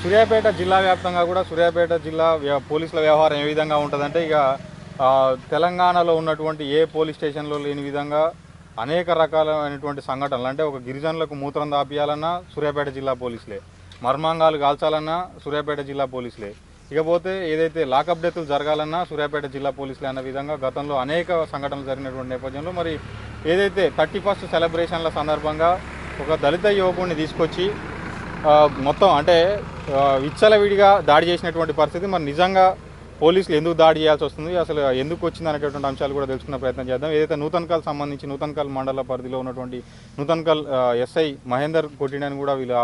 సూర్యాపేట జిల్లా వ్యాప్తంగా కూడా సూర్యాపేట జిల్లా పోలీసుల వ్యవహారం ఏ విధంగా ఉంటుందంటే ఇక తెలంగాణలో ఉన్నటువంటి ఏ పోలీస్ స్టేషన్లో లేని విధంగా అనేక రకాలైనటువంటి సంఘటనలు అంటే ఒక గిరిజనులకు మూత్రం దాపియాలన్నా సూర్యాపేట జిల్లా పోలీసులే. మర్మాంగాలు కాల్చాలన్నా సూర్యాపేట జిల్లా పోలీసులే. ఇకపోతే ఏదైతే లాకప్ డెత్లు జరగాలన్నా సూర్యాపేట జిల్లా పోలీసులే అన్న విధంగా గతంలో అనేక సంఘటనలు జరిగినటువంటి నేపథ్యంలో మరి ఏదైతే థర్టీ ఫస్ట్ సెలబ్రేషన్ల సందర్భంగా ఒక దళిత యువకుడిని తీసుకొచ్చి మొత్తం అంటే విచ్చలవిడిగా దాడి చేసినటువంటి పరిస్థితి. మరి నిజంగా పోలీసులు ఎందుకు దాడి చేయాల్సి వస్తుంది? అసలు ఎందుకు వచ్చింది అనేటటువంటి అంశాలు కూడా తెలుసుకునే ప్రయత్నం చేద్దాం. ఏదైతే నూతన్కల్ సంబంధించి నూతన్కల్ మండల పరిధిలో ఉన్నటువంటి నూతన్కల్ ఎస్ఐ మహేందర్ కొట్టినని కూడా వీళ్ళ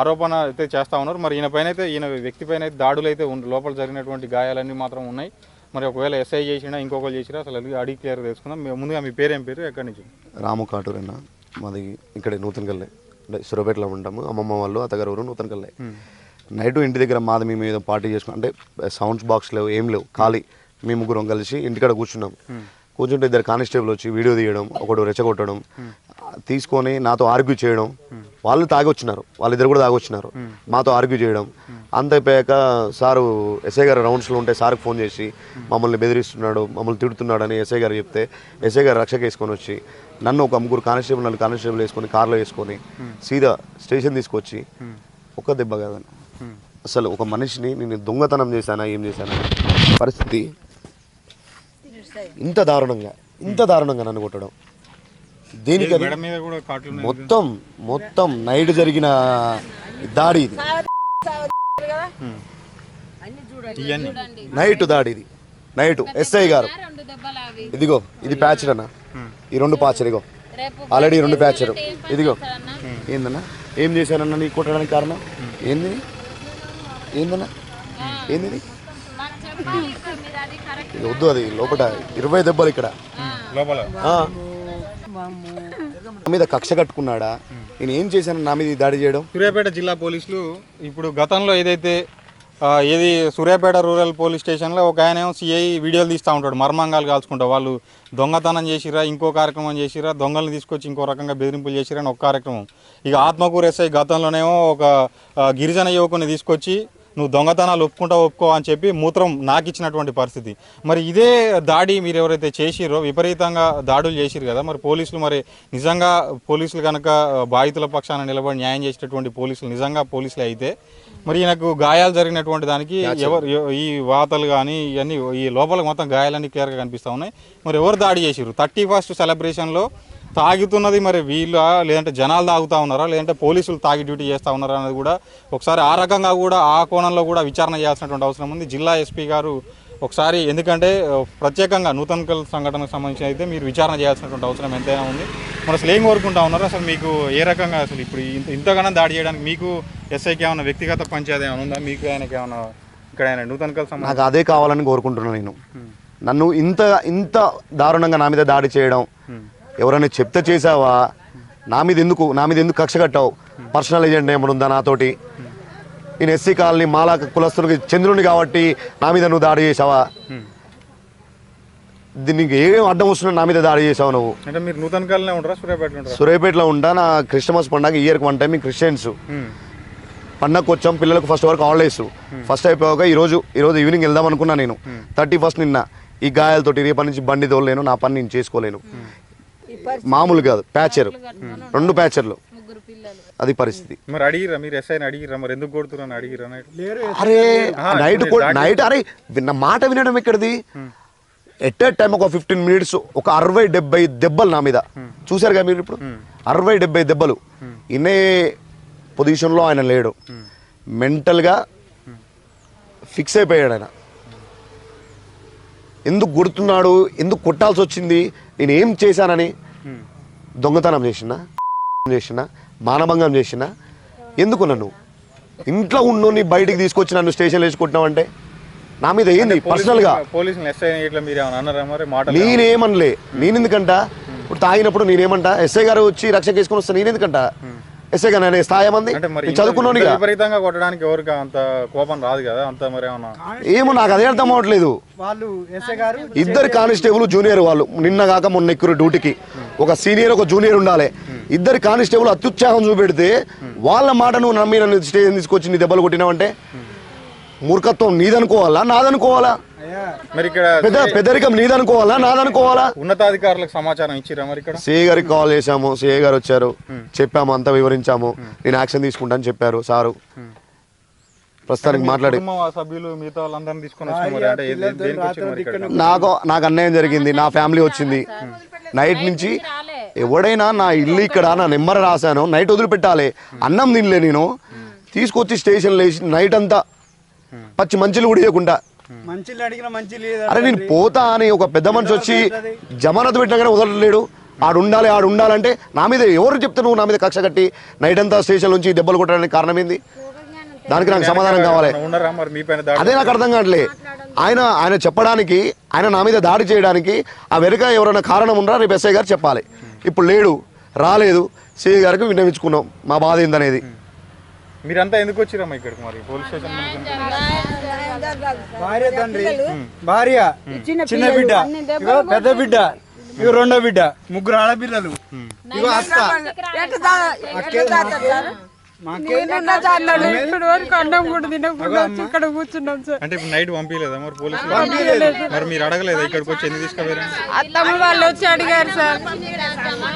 ఆరోపణ అయితే చేస్తా ఉన్నారు. మరి ఈయన పైన అయితే ఈయన వ్యక్తి పైన అయితే దాడులు అయితే లోపల జరిగినటువంటి గాయాలన్నీ మాత్రం ఉన్నాయి. మరి ఒకవేళ ఎస్ఐ చేసినా ఇంకొకరు చేసినా అసలు అది అడిగి క్లియర్ తెలుసుకుందాం. ముందుగా మీ పేరేం పేరు? ఎక్కడి నుంచి? రాము కాటూర్ అన్న మాది ఇక్కడే నూతన్కల్లే సురపేటలో ఉంటాము. అమ్మమ్మ వాళ్ళు అత్తగారు ఊరు నూతనకల్లే నైట్ ఇంటి దగ్గర మాది మేము ఏదో పార్టీ చేసుకున్నాం అంటే సౌండ్స్ బాక్స్ లేవు ఏం లేవు ఖాళీ. మేము ముగ్గురం కలిసి ఇంటికాడ కూర్చున్నాం. కూర్చుంటే ఇద్దరు కానిస్టేబుల్ వచ్చి వీడియో తీయడం ఒకడు రెచ్చగొట్టడం తీసుకొని నాతో ఆర్గ్యూ చేయడం. వాళ్ళు తాగి వచ్చినారు వాళ్ళిద్దరు కూడా తాగి వచ్చినారు మాతో ఆర్గ్యూ చేయడం. అంత అయిపోయాక సారు ఎస్ఐ గారు రౌండ్స్లో ఉంటే సార్కి ఫోన్ చేసి మమ్మల్ని బెదిరిస్తున్నాడు మమ్మల్ని తిడుతున్నాడు అని ఎస్ఐ గారు చెప్తే ఎస్ఐ గారు రక్షక వేసుకొని వచ్చి నన్ను ఒక ముగ్గురు కానిస్టేబుల్ నన్ను కానిస్టేబుల్ వేసుకొని కార్లో వేసుకొని సీదా స్టేషన్ తీసుకొచ్చి ఒక్క దెబ్బ కాదని అసలు ఒక మనిషిని నేను దొంగతనం చేశానా ఏం చేశానా పరిస్థితి ఇంత దారుణంగా ఇంత దారుణంగా నన్ను కొట్టడం. దేనికి. మొత్తం మొత్తం నైట్ జరిగిన దాడి ఇది. నైట్ దాడి ఇది. నైట్ ఎస్ఐ గారు. ఇదిగో ఇది ప్యాచర్ అన్న ఈ రెండు ప్యాచర్ ఇగో. ఆల్రెడీ రెండు ప్యాచర్ ఇదిగో. చేస్తారన్నా? ఏందన్నా? ఏం చేశానన్నా నీకు కొట్టడానికి కారణం? ఏంది? ఏందన్నా? ఏంది వద్దు అది లోపల ఇరవై దెబ్బలు ఇక్కడ. నా మీద కక్ష కట్టుకున్నాడా? నేను ఏం చేశాను నా మీద దాడి చేయడం? సూర్యాపేట జిల్లా పోలీసులు ఇప్పుడు గతంలో ఏదైతే ఇది ఏది సూర్యాపేట రూరల్ పోలీస్ స్టేషన్లో ఒక ఆయన ఏమో సిఐ వీడియోలు తీస్తూ ఉంటాడు మర్మంగాలు కాల్చుకుంటా. వాళ్ళు దొంగతనం చేసిరా ఇంకో కార్యక్రమం చేసిరా దొంగలను తీసుకొచ్చి ఇంకో రకంగా బెదిరింపులు చేసిరా అని ఒక కార్యక్రమం. ఇక ఆత్మకూరు ఎస్ఐ గతంలోనేమో ఒక గిరిజన యువకుని తీసుకొచ్చి నువ్వు దొంగతనాలు ఒప్పుకుంటా ఒప్పుకో అని చెప్పి మూత్రం నాకిచ్చినటువంటి పరిస్థితి. మరి ఇదే దాడి మీరు ఎవరైతే చేసిరో విపరీతంగా దాడులు చేసిరు కదా మరి పోలీసులు మరి నిజంగా పోలీసులు కనుక బాధితుల పక్షాన నిలబడి న్యాయం చేసేటటువంటి పోలీసులు నిజంగా పోలీసులు అయితే మరి ఈయనకు గాయాలు జరిగినటువంటి దానికి ఎవరు ఎవ- ఈ వాతలు కానీ ఇవన్నీ ఈ లోపల మొత్తం గాయాలన్నీ క్లియర్గా కనిపిస్తూ ఉన్నాయి. మరి ఎవరు దాడి చేసిరు థర్టీ ఫస్ట్ సెలబ్రేషన్లో తాగుతున్నది మరి వీళ్ళ? లేదంటే జనాలు తాగుతా ఉన్నారా? లేదంటే పోలీసులు తాగి డ్యూటీ చేస్తూ ఉన్నారా అనేది కూడా ఒకసారి ఆ రకంగా కూడా ఆ కోణంలో కూడా విచారణ చేయాల్సినటువంటి అవసరం ఉంది. జిల్లా ఎస్పీ గారు ఒకసారి ఎందుకంటే ప్రత్యేకంగా నూతనకల్ సంఘటనకు సంబంధించి అయితే మీరు విచారణ చేయాల్సినటువంటి అవసరం ఎంతైనా ఉంది. మరి అసలు ఏం కోరుకుంటా ఉన్నారు? అసలు మీకు ఏ రకంగా అసలు ఇప్పుడు ఇంత ఇంతగానో దాడి చేయడానికి మీకు ఎస్ఐకి ఏమైనా వ్యక్తిగత పంచాయతీ ఏమైనా ఉందా? మీకు ఆయనకి ఏమైనా ఇక్కడ ఆయన నూతనకల్ సంబంధించి నాకు అదే కావాలని కోరుకుంటున్నాను నేను. నన్ను ఇంత ఇంత దారుణంగా నా మీద దాడి చేయడం ఎవరైనా చెప్తే చేసావా నా మీద ఎందుకు నా మీద ఎందుకు కక్ష కట్టావు? పర్సనల్ ఏజెంట్ ఏమైనా ఉందా నాతోటి? నేను ఎస్సీ కాలనీ మాలా కులస్తులకి చంద్రుని కాబట్టి నా మీద నువ్వు దాడి చేసావా దీనికి ఏం అడ్డం వస్తున్నా నా మీద దాడి చేసావు నువ్వు? అంటే మీరు నూతనకల్నే ఉంటారా సూర్యాపేటలో ఉంటారా సూర్యాపేటలో ఉంటా నా క్రిస్టమస్ పండుగ ఇయర్కి వన్ టైం క్రిస్టియన్స్. పండగకు వచ్చాం పిల్లలకు ఫస్ట్ వరకు హాలిడేస్ ఫస్ట్ అయిపోయాక ఈరోజు ఈరోజు ఈవినింగ్ వెళ్దాం అనుకున్నా నేను. థర్టీ ఫస్ట్ నిన్న ఈ గాయాలతోటి రేపటి నుంచి బండి తోలేను నా పని నేను చేసుకోలేను. మామూలు కాదు ప్యాచర్. రెండు ప్యాచర్లు. ముగ్గురు పిల్లలు అది పరిస్థితి. మరి అడిగిరా మీరు ఎస్ఐని అడిగిరా మరి ఎందుకు కొడుతున్నారు అని అడిగిరా. అరే నైట్ నైట్ అరే విన్న మాట వినడం ఎక్కడిది? ఎట్ ఏ టైం ఒక ఫిఫ్టీన్ మినిట్స్ ఒక అరవై డెబ్బై దెబ్బలు నా మీద. చూసారుగా మీరు ఇప్పుడు? అరవై డెబ్బై దెబ్బలు. ఇన్నే పొజిషన్లో ఆయన లేడు. మెంటల్గా ఫిక్స్ అయిపోయాడు ఆయన. ఎందుకు కొడుతున్నాడు ఎందుకు కొట్టాల్సి వచ్చింది? నేను ఏం చేశానని దొంగతనం చేసినా చేసినా మానభంగం చేసినా ఎందుకు నన్ను? ఇంట్లో ఉన్నోని బయటికి తీసుకొచ్చి నన్ను స్టేషన్లో వేసి కొట్టినావంటే? నా మీద ఏంది? పర్సనల్గా? నేనేమనలే. నేను ఎందుకంట ఇప్పుడు తాగినప్పుడు నేనేమంటా? ఎస్ఐ గారు వచ్చి రక్షక వేసుకొని వస్తా నేను ఎందుకంట ఎస్ఐ గారు నేను మరి నేను చదువుకున్నాను విపరీతంగా కొట్టడానికి ఎవరికి అంత కోపం రాదు కదా? అంత మరి ఏమన్నా? ఏమో నాకు అదే అర్థం అవ్వట్లేదు. వాళ్ళు ఎస్ఐ గారు ఇద్దరు కానిస్టేబుల్ జూనియర్ వాళ్ళు. నిన్న కాక మొన్న ఎక్కురు డ్యూటీకి. ఒక సీనియర్ ఒక జూనియర్ ఉండాలి. ఇద్దరు కానిస్టేబుల్ అత్యుత్సాహం చూపెడితే వాళ్ళ మాట నువ్వు నమ్మి నన్ను స్టేషన్ తీసుకొచ్చి నీ దెబ్బలు కొట్టినావంటే మూర్ఖత్వం నీదనుకోవాలా? నాదనుకోవాలా? మరి ఇక్కడ పెద్ద పెద్దరికం నీదనుకోవాలా? నాదనుకోవాలా? ఉన్నతాధికారులకు సమాచారం ఇచ్చిరా మరి ఇక్కడ? సిఏ గారికి కాల్ చేశాము. సిఏ గారు వచ్చారు. చెప్పాము అంతా వివరించాము. నేను యాక్షన్ తీసుకుంటాను చెప్పారు సారు. ప్రస్తుతానికి మాట్లాడి సభ్యులు మిగతా వాళ్ళందరినీ తీసుకొని నాకు నాకు అన్యాయం జరిగింది. నా ఫ్యామిలీ వచ్చింది. నైట్ నుంచి ఎవడైనా నా ఇల్లు ఇక్కడ నా నెంబర్ రాశాను. నైట్ వదిలిపెట్టాలి. అన్నం తినలే నేను. తీసుకొచ్చి స్టేషన్ లేచి నైట్ అంతా పచ్చి మంచులు కూడా ఇవ్వకుండా అడిగిన మంచి అరే నేను పోతా అని ఒక పెద్ద మనిషి వచ్చి జమానత్ పెట్టినాగానే వదలలేడు. ఆడు ఉండాలి ఆడు ఉండాలంటే నా మీద ఎవరు చెప్తే నువ్వు నా మీద కక్ష కట్టి నైట్ అంతా స్టేషన్ నుంచి దెబ్బలు కొట్టడానికి కారణం ఏంది? దానికి నాకు సమాధానం కావాలి. ఉన్నారా మరి మీ పైన దాడి అదే నాకు అర్థం కావట్లే. ఆయన ఆయన చెప్పడానికి ఆయన నా మీద దాడి చేయడానికి ఆ వెనుక ఎవరైనా కారణం ఉన్నారా? రేపు ఎస్ఐ గారు చెప్పాలి. ఇప్పుడు లేడు రాలేదు. సిఐ గారికి విన్నవించుకున్నాం. మా బాధ ఏందనేది? మీరంతా ఎందుకు వచ్చిరమ్మా ఇక్కడికి మరి? పోలీస్ స్టేషన్ భార్య తండ్రి భార్య చిన్న బిడ్డ ఇగో పెద్ద బిడ్డ ఇగో రెండో బిడ్డ ముగ్గురు ఆడపిల్లలు. ఇగో అత్త. అంటే ఇప్పుడు నైట్ పంపించలేదా మరి పోలీసులు మరి మీరు అడగలేదా ఇక్కడికి వచ్చి వాళ్ళు వచ్చి అడిగారు సార్.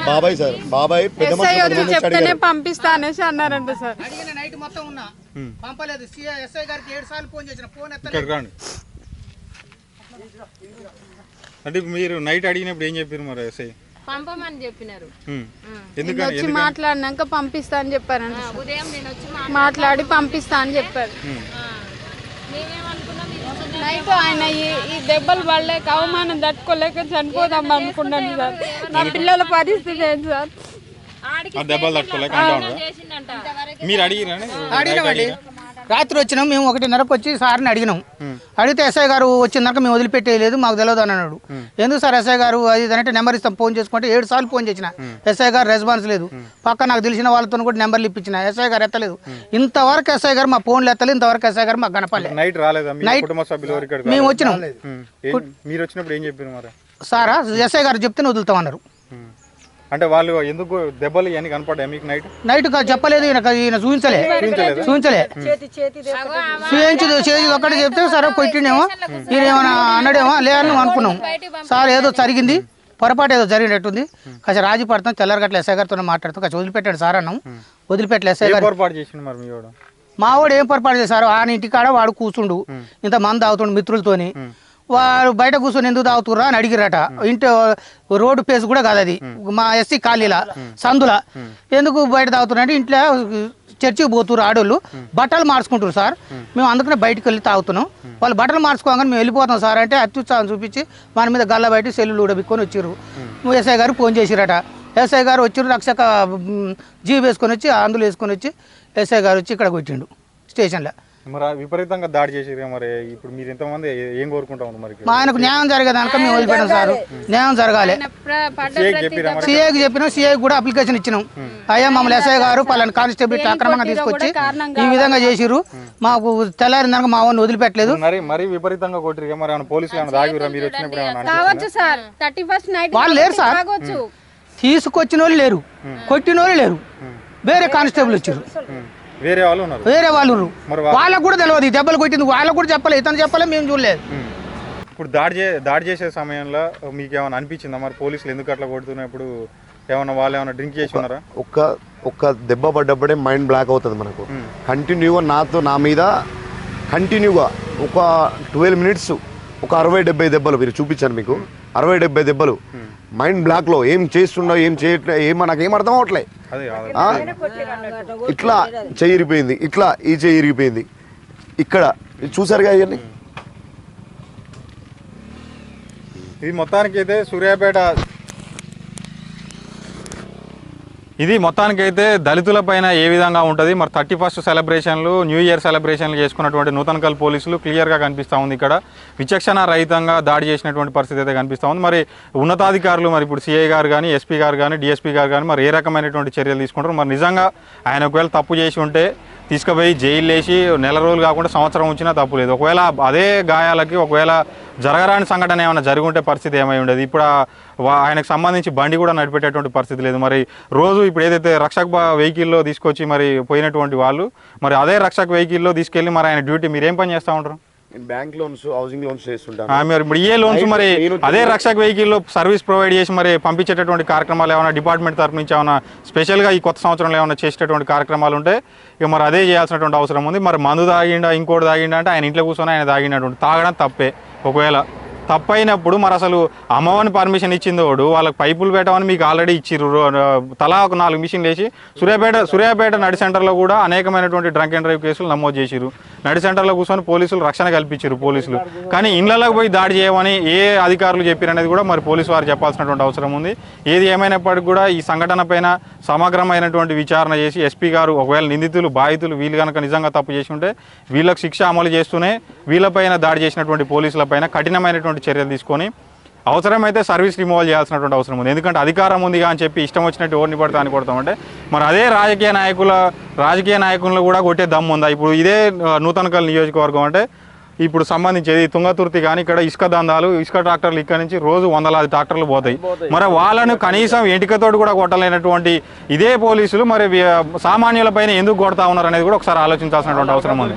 బాబాయ్ సార్ బాబాయ్ వచ్చి చెప్తేనే. పంపిస్తా అనేసి అన్నారంట సార్. మొత్తం ఉన్నా. పంపలేదు. సిఐ ఎస్ఐ గారికి ఏడు సార్లు ఫోన్ చేసిన. ఫోన్ ఎత్తలేదు. అంటే మీరు నైట్ అడిగినప్పుడు ఏం చెప్పారు మరి ఎస్ఐ? పంపమని చెప్పినారు. వచ్చి మాట్లాడినాక పంపిస్తా అని చెప్పారంట. ఆ, ఉదయం నేను వచ్చి మా మాట్లాడి పంపిస్తా అని చెప్పారు. నైట్ ఆయన ఈ- దెబ్బలు పడలేక అవమానం తట్టుకోలేక చనిపోదాం అనుకున్నాను సార్. నా పిల్లల పరిస్థితి ఏంటి సార్? దెబ్బలు తట్టుకోలేక మీరు అడిగినామండి రాత్రి వచ్చినాం మేము ఒకటిన్నరకు వచ్చి సార్ని అడిగినాం. అడిగితే ఎస్ఐ గారు వచ్చిందాక మేము వదిలిపెట్టేయలేదు మాకు తెలియదు అని అన్నాడు ఎందుకు సార్ ఎస్ఐ గారు అది అంటే నెంబర్ ఇస్తాం ఫోన్ చేసుకుంటే ఏడు సార్లు ఫోన్ చేసిన. ఎస్ఐ గారు రెస్పాన్స్ లేదు. పక్క నాకు తెలిసిన వాళ్ళతో కూడా నెంబర్లు ఇప్పించిన. ఎస్ఐ గారు ఎత్తలేదు. ఇంతవరకు ఎస్ఐ గారు మా ఫోన్లు ఎత్తలేదు ఇంతవరకు ఎస్ఐ గారు మాకు కనపడలేదు నైట్ రాలేదా? మేము? వచ్చినాం. ఉమ్. ఏం- మీరు వచ్చినప్పుడు ఏం చెప్పారు మరి? సారా ఎస్ఐ గారు చెప్తే వదులుతామన్నారు ఉమ్. అంటే వాళ్ళు ఎందుకు దెబ్బలు ఇవన్నీ కనపడ్డాయి మీకు నైట్ నైట్ చెప్పలేదు ఈయన ఈయన చూపించలే. చూపించలే. చూపించి చేసి ఒక్కటి చెప్తే సరే కొట్టిండేమో? ఈయన ఏమైనా అన్నాడేమో? లేదని అనుకున్నాం. సార్ ఏదో జరిగింది. పొరపాటు ఏదో జరిగినట్టుంది. కాస్త రాజీ పడతాం తెల్లరగట్ల ఎస్ఐ గారితో మాట్లాడుతాం. కాస్త వదిలిపెట్టాడు సార్ అన్నాం. వదిలిపెట్టలే ఎస్ఐ ఏం గారు. పొరపాటు చేసిండు మరి మీ వాడు? మా వాడు ఏం పొరపాటు చేశారు? ఆయన ఇంటికాడ వాడు కూర్చుండు ఇంత మంది తాగుతుండు మిత్రులతోని. వాడు బయట కూర్చొని ఎందుకు తాగుతుర్రా అని అడిగిరట ఇంటి రోడ్డు పేస్ కూడా కాదు అది. మా ఎస్సీ ఖాళీల సందుల. ఎందుకు బయట తాగుతున్నా అంటే ఇంట్లో చర్చికి పోతున్నారు ఆడోళ్ళు బట్టలు మార్చుకుంటారు సార్. మేము. అందుకనే బయటకు వెళ్ళి తాగుతున్నాం. వాళ్ళు బట్టలు మార్చుకోగానే మేము వెళ్ళిపోతాం సార్ అంటే అత్యుత్సాహం చూపించి మన మీద గల్ల బయట సెల్లులు ఉడబిక్కొని వచ్చిర్రు. ఎస్ఐ గారు ఫోన్ చేసిరట ఎస్ఐ గారు వచ్చిర్రు రక్షక జీప్ వేసుకొని వచ్చి అందులో వేసుకొని వచ్చి ఎస్ఐ గారు వచ్చి ఇక్కడ కొట్టిండు స్టేషన్లో. మరి విపరీతంగా దాడి చేసిరు మరి. ఇప్పుడు మీరు ఎంతమంది ఏం కోరుకుంటా ఉన్నారు మరి మా ఆయనకు న్యాయం జరిగేదానిక మేము వదిలిపెట్టాం సార్. న్యాయం జరగాలి. సిఐకి సిఐకి చెప్పినాం సిఐ కూడా అప్లికేషన్ ఇచ్చినాం. అయ్యా మమ్మల్ని ఎస్ఐ గారు పలానా కానిస్టేబుల్ అక్రమంగా తీసుకొచ్చి ఈ విధంగా చేసిరు మాకు తెల్లారిందాక మా వాడిని వదిలిపెట్టలేదు. మరి మరీ విపరీతంగా కొట్టిరు మరి పోలీసులు ఏమైనా దాగిరా మీరు వచ్చినప్పుడు వాళ్ళు లేరు సార్. తీసుకొచ్చిన వాళ్ళు లేరు. కొట్టిన వాళ్ళు లేరు. వేరే కానిస్టేబుల్ వచ్చారు. వేరే వాళ్ళు ఉన్నారు. వేరే వాళ్ళు ఉన్నారు. మరి వాళ్ళకు కూడా తెలియదు ఈ దెబ్బలు కొట్టింది వాళ్ళకు కూడా చెప్పలేదు ఇతను చెప్పలే మేము చూడలేదు. ఇప్పుడు దాడి చే దాడి చేసే సమయంలో మీకు ఏమైనా అనిపించిందా? మరి పోలీసులు ఎందుకు అట్లా కొడుతున్నప్పుడు ఏమైనా వాళ్ళు ఏమైనా డ్రింక్ చేసి ఉన్నారా? ఒక్క ఒక్క దెబ్బ పడ్డప్పుడే మైండ్ బ్లాక్ అవుతుంది మనకు. కంటిన్యూగా నాతో నా మీద కంటిన్యూగా ఒక ట్వెల్వ్ మినిట్స్ ఒక అరవై డెబ్బై దెబ్బలు మీరు చూపించాను మీకు. అరవై డెబ్బై దెబ్బలు. మైండ్ బ్లాక్లో ఏం చేస్తున్నా ఏం చేయట్లే ఏమో నాకు ఏం అర్థం అవట్లే? ఇట్లా చెయ్యి ఇరిగిపోయింది ఇట్లా ఈ చెయ్యి ఇరిగిపోయింది ఇక్కడ చూసారుగా ఇవన్నీ? ఇది మొత్తానికి అయితే సూర్యాపేట ఇది మొత్తానికైతే దళితుల పైన ఏ విధంగా ఉంటుంది? మరి థర్టీ ఫస్ట్ సెలబ్రేషన్లు న్యూ ఇయర్ సెలబ్రేషన్లు చేసుకున్నటువంటి నూతనకల్ పోలీసులు క్లియర్గా కనిపిస్తూ ఉంది ఇక్కడ. విచక్షణ రహితంగా దాడి చేసినటువంటి పరిస్థితి అయితే కనిపిస్తూ ఉంది. మరి ఉన్నతాధికారులు మరి ఇప్పుడు సిఐ గారు కానీ ఎస్పీ గారు కానీ డిఎస్పీ గారు కానీ మరి ఏ రకమైనటువంటి చర్యలు తీసుకుంటారు? మరి నిజంగా ఆయన ఒకవేళ తప్పు చేసి ఉంటే తీసుకుపోయి జైలు వేసి నెల రోజులు కాకుండా సంవత్సరం ఉంచినా తప్పు లేదు. ఒకవేళ అదే గాయాలకి ఒకవేళ జరగరాని సంఘటన ఏమైనా జరిగి ఉంటే పరిస్థితి ఏమై ఉండేది? ఇప్పుడు వా- ఆయనకు సంబంధించి బండి కూడా నడిపేటటువంటి పరిస్థితి లేదు. మరి రోజు ఇప్పుడు ఏదైతే రక్షక్ వెహికల్లో తీసుకొచ్చి మరి పోయినటువంటి వాళ్ళు మరి అదే రక్షక్ వెహికల్లో తీసుకెళ్ళి మరి ఆయన డ్యూటీ మీరు ఏం పని చేస్తూ ఉంటారు? బ్యాంక్ లోన్స్ హౌసింగ్ లోన్స్ చేస్తుంటాను. మరి ఇప్పుడు ఏ లోన్స్ మరి అదే రక్షక్ వెహికల్లో సర్వీస్ ప్రొవైడ్ చేసి మరి పంపించేటటువంటి కార్యక్రమాలు ఏమైనా డిపార్ట్మెంట్ తరఫు నుంచి ఏమైనా స్పెషల్గా ఈ కొత్త సంవత్సరంలో ఏమైనా చేసేటటువంటి కార్యక్రమాలు ఉంటే ఇక మరి అదే చేయాల్సినటువంటి అవసరం ఉంది. మరి మందు తాగిండా ఇంకోటి తాగిండా అంటే ఆయన ఇంట్లో కూర్చొని ఆయన తాగినటువంటి తాగడం తప్పే. ఒకవేళ తప్పైనప్పుడు మరి అసలు అమ్మవారిని పర్మిషన్ ఇచ్చిందోడు వాళ్ళకి పైపులు పెట్టమని మీకు ఆల్రెడీ ఇచ్చిర్రు. తలా ఒక నాలుగు మిషన్లు వేసి సూర్యాపేట సూర్యాపేట నడి సెంటర్లో కూడా అనేకమైనటువంటి డ్రంక్ అండ్ డ్రైవ్ కేసులు నమోదు చేసిరు నడి సెంటర్లో కూర్చొని పోలీసులు రక్షణ కల్పించారు పోలీసులు. కానీ ఇళ్ళలోకి పోయి దాడి చేయమని ఏ అధికారులు చెప్పారనేది కూడా మరి పోలీసు వారు చెప్పాల్సినటువంటి అవసరం ఉంది. ఏది ఏమైనప్పటికీ కూడా ఈ సంఘటన పైన సమగ్రమైనటువంటి విచారణ చేసి ఎస్పీ గారు ఒకవేళ నిందితులు బాధితులు వీళ్ళు కనుక నిజంగా తప్పు చేసి ఉంటే వీళ్ళకు శిక్ష అమలు చేస్తూనే వీళ్ళపైన దాడి చేసినటువంటి పోలీసులపైన కఠినమైనటువంటి చర్యలు తీసుకొని అవసరమైతే సర్వీస్ రిమూవల్ చేయాల్సినటువంటి అవసరం ఉంది. ఎందుకంటే అధికారం ఉంది అని చెప్పి ఇష్టం వచ్చినట్టు ఎవరిని పడతా అని కొడతామంటే మరి అదే రాజకీయ నాయకుల రాజకీయ నాయకులను కూడా కొట్టే దమ్ము ఉందా? ఇప్పుడు ఇదే నూతనకల్ నియోజకవర్గం అంటే ఇప్పుడు సంబంధించేది తుంగతుర్తి కానీ ఇక్కడ ఇసుక దందాలు ఇసుక ట్రాక్టర్లు ఇక్కడ నుంచి రోజు వందలాది ట్రాక్టర్లు పోతాయి. మరి వాళ్ళను కనీసం ఎంటికతోటి కూడా కొట్టలేనటువంటి ఇదే పోలీసులు మరి సామాన్యులపైన ఎందుకు కొడతా ఉన్నారు అనేది కూడా ఒకసారి ఆలోచించాల్సినటువంటి అవసరం ఉంది.